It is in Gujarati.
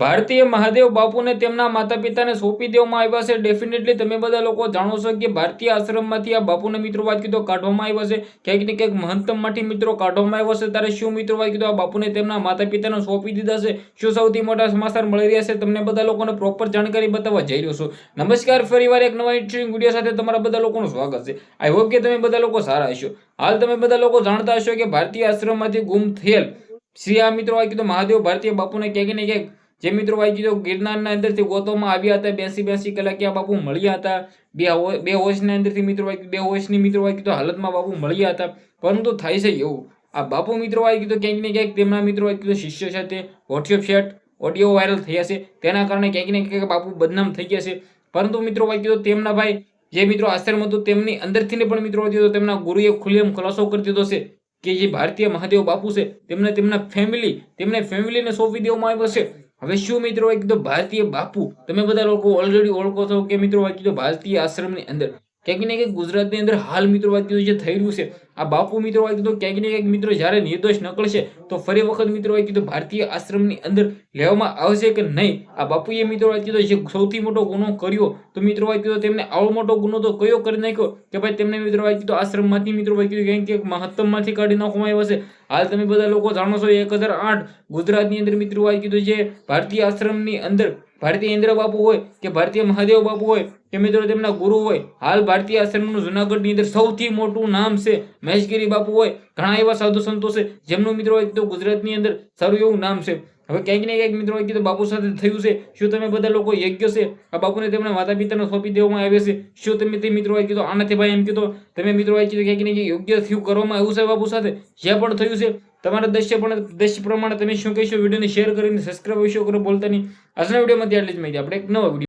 ભારતીય મહાદેવ બાપુને તેમના માતા પિતાને સોંપી દેવામાં આવ્યા છે. ડેફિનેટલી તમે બધા લોકો જાણો છો કે ભારતીય આશ્રમમાંથી આ બાપુને મિત્રો વાત કીધો કાઢવામાં આવ્યા છે. ક્યાંક ને ક્યાંક મહંતમમાંથી મિત્રો કાઢવામાં આવ્યા છે. ત્યારે શું મિત્રો વાત કીધો? આ બાપુને તેમના માતા પિતાને સોંપી દીધા છે. શું સૌથી મોટા સમાચાર મળી રહ્યા છે તમને બધા લોકોને પ્રોપર જાણકારી બતાવવા જઈ રહ્યો છું. નમસ્કાર ફરીવાર એક નવા ઇન્ટરેસ્ટિંગ વીડિયો સાથે તમારા બધા લોકોનું સ્વાગત છે. આઈ હોપ કે તમે બધા લોકો સારા હશો. હાલ તમે બધા લોકો જાણતા હશો કે ભારતીય આશ્રમમાંથી ગુમ થયેલ શ્રી આ મિત્રો વાત કીધું મહાદેવ, ભારતીય બાપુને ક્યાંક ને ક્યાંક જે મિત્રો વાંચી કીધું ગિરનારના અંદરથી ગોતોમાં આવ્યા હતા, બેસી બેસી કલાકે આ બાપુ મળ્યા હતા. બે બે હોશના અંદરથી મિત્રો વાંચી બે હોશની મિત્રો વાંચી તો હાલતમાં બાપુ મળ્યા હતા. પરંતુ થાય છે એવું. આ બાપુ મિત્રો વાંચી કીધું ક્યાંક ને ક્યાંક તેમના મિત્રો વાંચી તો શિષ્ય સાથે વોટ્સએપ શેટ ઓડિયો વાયરલ થયા છે. તેના કારણે ક્યાંક ને ક્યાંક બાપુ બદનામ થઈ ગયા છે. પરંતુ મિત્રો વાંચી તો તેમના ભાઈ, જે મિત્રો આશ્રમ હતું તેમની અંદરથી પણ મિત્રો વાંચી તો તેમના ગુરુએ ખુલ્લેમ ખુલાસો કરી દીધો છે કે જે ભારતીય મહાદેવ બાપુ છે, તેમને તેમના ફેમિલી તેમને ફેમિલીને સોંપી દેવામાં આવ્યો છે. હવે શું મિત્રો, એક તો ભારતીય બાપુ, તમે બધા લોકો ઓલરેડી ઓળખો છો કે મિત્રો વાત કીધું ભારતીય આશ્રમની અંદર. ક્યાંક ને ક્યાંક ગુજરાતની અંદર હાલ મિત્રો વાત જે રહ્યું છે આ બાપુ મિત્રો હોય તો ક્યાંક ને ક્યાંક મિત્રો જ્યારે નિર્દોષ નકળશે, તો ફરી વખત મિત્રો હોય તો ભારતીય આશ્રમની અંદર લેવામાં આવશે કે નહીં? આ બાપુએ મિત્રો હોય તો જે સૌથી મોટો ગુનો કર્યો, તો મિત્રો હોય તો તેમને આવો મોટો ગુનો તો કયો કરી નાખ્યો? કે ભાઈ તેમને મિત્રો હોય તો આશ્રમમાંથી મિત્રો હોય ક્યાંક ક્યાંક મહત્તમમાંથી કાઢી નાખવામાં આવ્યો છે. હાલ તમે બધા લોકો જાણો છો એક હજાર આઠ ગુજરાતની અંદર મિત્રો હોય કીધું જે ભારતીય આશ્રમની અંદર ભારતીય ઇન્દ્ર બાપુ હોય કે ભારતીય મહાદેવ બાપુ હોય કે મિત્રો તેમના ગુરુ હોય, હાલ ભારતીય આશ્રમનું જુનાગઢની અંદર સૌથી મોટું નામ છે મહેશગીરી બાપુ હોય, ઘણા એવા સાધુ સંતો છે. જેમનું મિત્રો એક તો ગુજરાતની અંદર સારું એવું નામ છે. હવે ક્યાંક ને ક્યાંક મિત્રો કીધું બાપુ સાથે થયું છે. શું તમે બધા લોકો યોગ્ય છે? આ બાપુને તેમના માતા પિતાને સોંપી દેવામાં આવે છે. શું તમે તે મિત્રો કીધું આનાથી ભાઈ એમ કીધો તમે મિત્રો કીધું ક્યાંક ને ક્યાંક યોગ્ય થયું કરવામાં આવ્યું છે બાપુ સાથે? જે પણ થયું છે, તમારા દ્રશ્ય પણ, દ્રશ્ય પ્રમાણે તમે શું કહેશો? વિડીયોને શેર કરીને સબસ્ક્રાઈબ વિશે કરો, બોલતા નહીં. આજના વિડીયોમાંથી આટલી જ માહિતી. આપણે એક નવા વીડિયો